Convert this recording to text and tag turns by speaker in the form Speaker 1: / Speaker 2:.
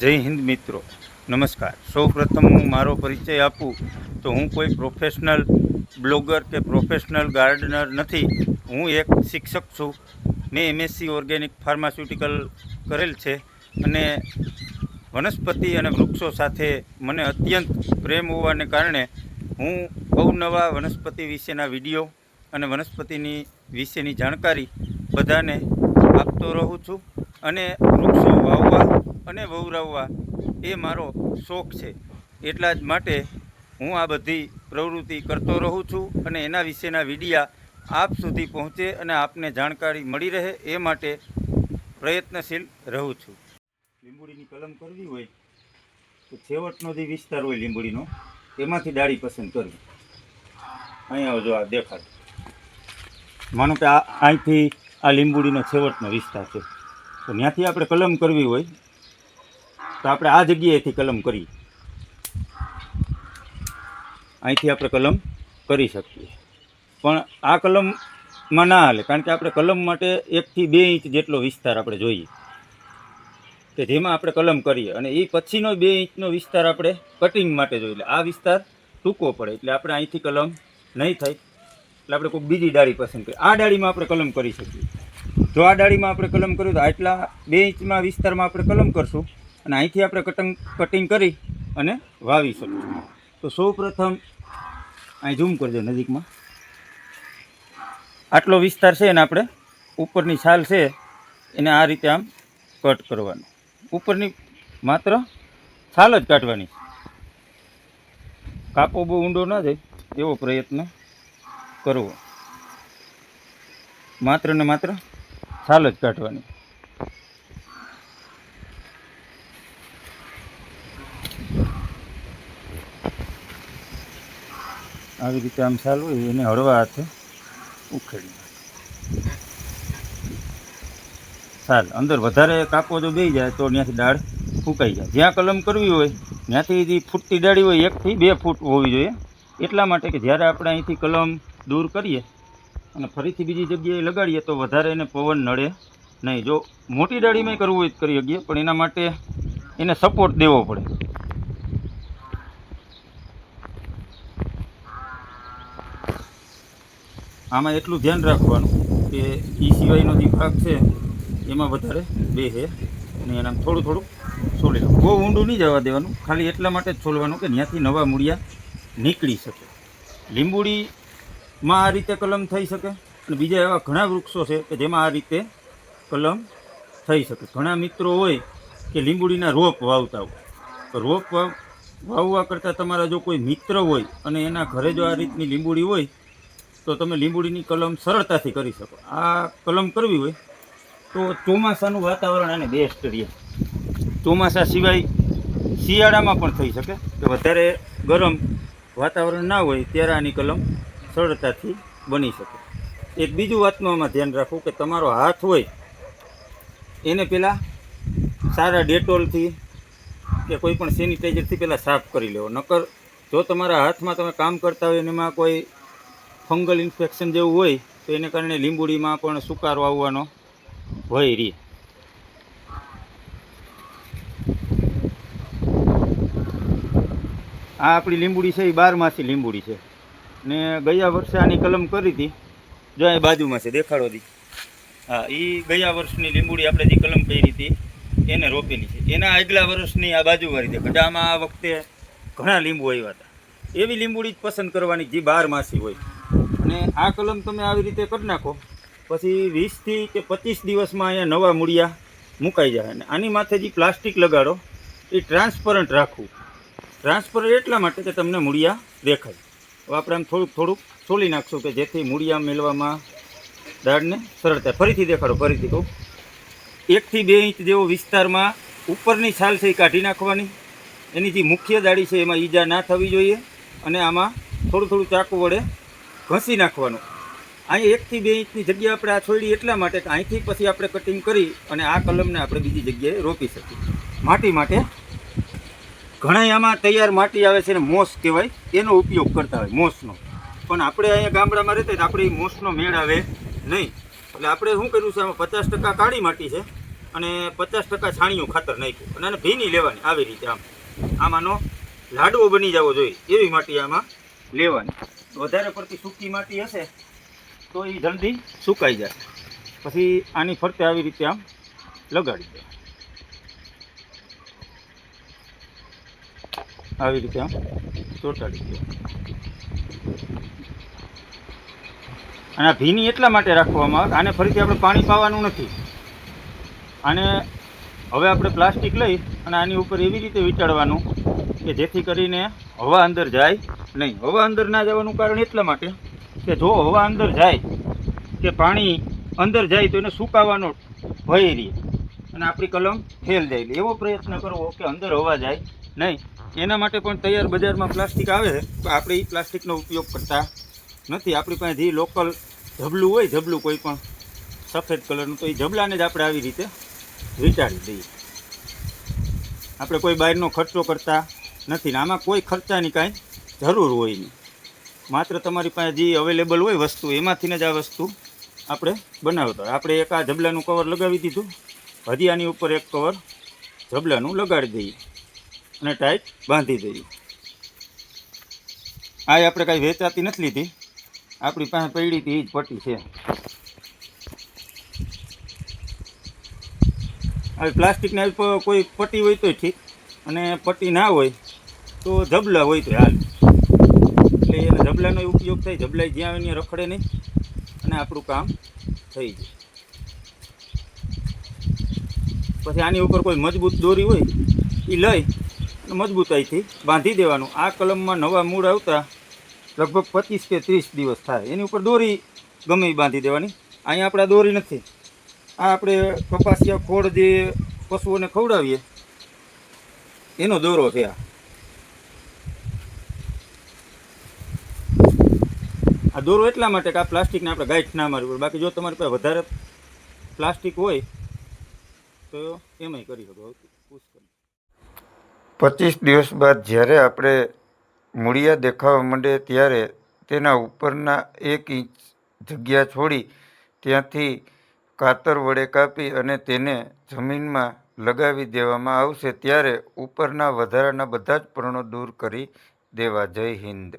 Speaker 1: જય હિન્દ મિત્રો. નમસ્કાર. સૌપ્રથમ હું મારો પરિચય આપું તો હું કોઈ પ્રોફેશનલ બ્લોગર કે પ્રોફેશનલ ગાર્ડનર નથી. હું એક શિક્ષક છું. મેં એમએસસી ઓર્ગેનિક ફાર્માસ્યુટિકલ કરેલ છે અને વનસ્પતિ અને વૃક્ષો સાથે મને અત્યંત પ્રેમ હોવાને કારણે હું અવનવા વનસ્પતિ વિશેના વીડિયો અને વનસ્પતિની વિશેની જાણકારી બધાને આપતો રહું છું અને વૃક્ષો વાવવા અને વવરાવવા એ મારો શોખ છે. એટલા જ માટે હું આ બધી પ્રવૃત્તિ કરતો રહું છું અને એના વિશેના વિડીયા આપ સુધી પહોંચે અને આપને જાણકારી મળી રહે એ માટે પ્રયત્નશીલ રહું છું. લીંબુડીની કલમ કરવી હોય તો છેવટનો જે વિસ્તાર હોય લીંબુડીનો તેમાંથી ડાળી પસંદ કરવી. અહીંયા જો આ દેખાડ. માનો કે આ અહીંથી આ લીંબુડીનો છેવટનો વિસ્તાર છે. તો ત્યાંથી આપણે કલમ કરવી હોય તો આપણે આ જગ્યાએથી કલમ કરી. અહીંથી આપણે કલમ કરી શકીએ. પણ આ કલમમાં ના હાલે, કારણ કે આપણે કલમ માટે એકથી બે ઇંચ જેટલો વિસ્તાર આપણે જોઈએ. કે જેમાં આપણે કલમ કરીએ અને એ પછીનો બે ઇંચનો વિસ્તાર આપણે કટિંગ માટે જોઈએ. એટલે આ વિસ્તાર ટૂંકો પડે, એટલે આપણે અહીંથી કલમ નહીં થાય. એટલે આપણે કોઈ બીજી ડાળી પસંદ કરીએ. આ ડાળીમાં આપણે કલમ કરી શકીએ. જો આ ડાળીમાં આપણે કલમ કર્યું તો આટલા બે ઇંચમાં વિસ્તારમાં આપણે કલમ કરશું. અને અહીંથી આપણે કટિંગ કટિંગ કરી અને વાવી શકીશું તો સૌ પ્રથમ અહીં ઝૂમ કરજો નજીકમાં. આટલો વિસ્તાર છે એને આપણે ઉપરની છાલ છે, એને આ રીતે આમ કટ કરવાનું. ઉપરની માત્ર છાલ જ કાઢવાની કાપો બહુ ઊંડો ના જાય, એવો પ્રયત્ન કરવો. માત્ર ને માત્ર છાલ જ કાઢવાની. આવી રીતે આમ હોય, એને હળવા હાથે ઉખેડી ચાલ, અંદર વધારે કાપો જો બે જાય તો ત્યાંથી દાળ ફૂંકાઈ જાય. જ્યાં કલમ કરવી હોય, ત્યાંથી જે ફૂટતી ડાળી હોય, એકથી બે ફૂટ હોવી જોઈએ. એટલા માટે કે જ્યારે આપણે અહીંથી કલમ દૂર કરીએ અને ફરીથી બીજી જગ્યાએ લગાડીએ તો વધારે એને પવન નડે નહીં. જો મોટી ડાળીમાં કરવું હોય કરી શકીએ, પણ એના માટે એને સપોર્ટ દેવો પડે. આમાં એટલું ધ્યાન રાખવાનું કે એ સિવાયનો જે ભાગ છે, એમાં વધારે બે હે અને એના થોડું થોડું છોડી લેવું બહુ ઊંડું નહીં જવા દેવાનું. ખાલી એટલા માટે જ છોડવાનું કે ત્યાંથી નવા મૂળિયા નીકળી શકે. લીંબુડીમાં આ રીતે કલમ થઈ શકે અને બીજા એવા ઘણા વૃક્ષો છે કે જેમાં આ રીતે કલમ થઈ શકે. ઘણા મિત્રો હોય કે લીંબુડીના રોપ વાવતા હોય. તો રોપ વાવ- વાવવા કરતાં તમારા જો કોઈ મિત્ર હોય અને એના ઘરે જો આ રીતની લીંબુડી હોય તો તમે લીંબુડીની કલમ સરળતાથી કરી શકો. આ કલમ કરવી હોય તો ચોમાસાનું વાતાવરણ આને બેસ્ટ રહે. ચોમાસા સિવાય શિયાળામાં પણ થઈ શકે. કે વધારે ગરમ વાતાવરણ ના હોય ત્યારે આની કલમ સરળતાથી બની શકે. એક બીજું વાતનું આમાં ધ્યાન રાખવું કે તમારો હાથ હોય એને પહેલાં સારા ડેટોલથી કે કોઈ પણ સેનિટાઈઝરથી પહેલાં સાફ કરી લેવો. નકર જો તમારા હાથમાં તમે કામ કરતા હોય એમાં કોઈ ફંગલ ઇન્ફેક્શન જેવું હોય, તો એને કારણે લીંબુડીમાં પણ સુકારો આવવાનો હોય રહી. આ આપણી લીંબુડી છે, એ બારમાસી લીંબુડી છે. ને ગયા વર્ષે આની કલમ કરી હતી. જો એ બાજુમાં છે, દેખાડો દી. હા એ ગયા વર્ષની લીંબુડી આપણે જે કલમ કરી હતી, એને રોપેલી છે. એના આગલા વર્ષની આ બાજુવાળી છે. ગઢામાં આ વખતે ઘણા લીંબુ આવ્યા હતા. એવી લીંબુડી જ પસંદ કરવાની જે બારમાસી હોય. અને આ કલમ તમે આવી રીતે કરી નાખો. પછી વીસથી કે પચીસ દિવસમાં અહીંયા નવા મૂળિયા મુકાઈ જાય. અને આની માથે જે પ્લાસ્ટિક લગાડો, એ ટ્રાન્સપરન્ટ રાખવું. ટ્રાન્સપરન્ટ એટલા માટે કે તમને મૂળિયા દેખાય. હવે આપણે આમ થોડુંક થોડુંક છોલી નાખશું કે જેથી મૂળિયા મેળવામાં દાળને સરળતા ફરીથી દેખાડો, ફરીથી કહું. એકથી બે ઇંચ જેવો વિસ્તારમાં ઉપરની છાલ છે એ કાઢી નાખવાની. એની જે મુખ્ય દાળી છે એમાં ઈજા ના થવી જોઈએ. અને આમાં થોડું થોડું ચાકુ વડે ઘસી નાખવાનું. અહીં એકથી બે ઇંચની જગ્યા આપણે આ છોડી એટલા માટે કે અહીંથી પછી આપણે કટિંગ કરી અને આ કલમને આપણે બીજી જગ્યાએ રોપી શકીએ. માટી માટે ઘણા આમાં તૈયાર માટી આવે છે ને મોસ કહેવાય, એનો ઉપયોગ કરતા હોય, મોસનો. પણ આપણે અહીંયા ગામડામાં રહેતા હોય આપણે મોસનો મેળ આવે નહીં. એટલે આપણે શું કર્યું છે, આમાં પચાસ ટકા કાળી માટી છે અને પચાસ ટકા છાણિયું ખાતર નાખ્યું અને આને ભીની લેવાની આવી રીતે આમ. આમાંનો લાડવો બની જવો જોઈએ, એવી માટી આમાં લેવાની. વધારે પડતી સૂકી માટી હશે, તો એ જલ્દી સુકાઈ જાય. પછી આની ફરતે આવી રીતે આમ લગાડી દે. આવી રીતે આમ ચોંટાડી દે. અને આ ભીની એટલા માટે રાખવામાં આવે આને ફરીથી આપણે પાણી પાવાનું નથી. આને હવે આપણે પ્લાસ્ટિક લઈ અને આની ઉપર એવી રીતે વીંટાળવાનું કે જેથી કરીને હવા અંદર જાય નહીં. હવા અંદર ના જવાનું કારણ એટલા માટે કે જો હવા અંદર જાય કે પાણી અંદર જાય તો એને સુકાવાનો ભય રહે અને આપણી કલમ ફેલ જાય. એવો પ્રયત્ન કરવો કે અંદર હવા જાય નહીં. એના માટે પણ તૈયાર બજારમાં પ્લાસ્ટિક આવે તો આપણે એ પ્લાસ્ટિકનો ઉપયોગ કરતા નથી. આપણી પાસે જે લોકલ ઝબલું હોય, ઝબલું કોઈ પણ સફેદ કલરનું, તો એ ઝબલાને જ આપણે આવી રીતે વીંટાળી દઈએ આપણે કોઈ બહારનો ખર્ચો કરતા નથી ને આમાં કોઈ ખર્ચાની કાંઈ જરૂર હોય નહીં. માત્ર તમારી પાસે જે અવેલેબલ હોય વસ્તુ એમાંથીને જ આ વસ્તુ આપણે બનાવતા આપણે એક આ જબલાનું કવર લગાવી દીધું. હજી ઉપર એક કવર ઝબલાનું લગાડી દઈએ અને ટાઈટ બાંધી દઈએ. આ આપણે કાંઈ વેચાતી નથી લીધી. આપણી પાસે પડી હતી એ જ પટ્ટી છે. આવી પ્લાસ્ટિકની આવી કોઈ પટ્ટી હોય તો ઠીક. અને પટ્ટી ના હોય તો ધબલા હોય તો હાલ. એટલે એને જબલાનો ઉપયોગ થાય. જબલાઈ જ્યાં આવે ત્યાં રખડે નહીં. અને આપણું કામ થઈ જાય. પછી આની ઉપર કોઈ મજબૂત દોરી હોય એ લઈ મજબૂતાઈથી બાંધી દેવાનું. આ કલમમાં નવા મૂળ આવતા લગભગ પચીસ કે ત્રીસ દિવસ થાય. એની ઉપર દોરી ગમે બાંધી દેવાની. અહીંયા આપણે દોરી નથી. આ આપણે કપાસિયા, ખોળ જે પશુઓને ખવડાવીએ, એનો દોરો છે આ. આ દોરો એટલા માટે કે આ પ્લાસ્ટિકને આપણે ગાઈઠ ના મારવી પડે. બાકી જો તમારી પાસે વધારે પ્લાસ્ટિક હોય, તો એમાંય કરી શકો.
Speaker 2: પચીસ દિવસ બાદ જ્યારે આપણે મૂળિયા દેખાવા માંડે ત્યારે તેના ઉપરના એક ઇંચ જગ્યા છોડી ત્યાંથી કાતર વડે કાપી અને તેને જમીનમાં લગાવી દેવામાં આવશે. ત્યારે ઉપરના વધારાના બધા જ પર્ણો દૂર કરી દેવા. જય હિન્દ.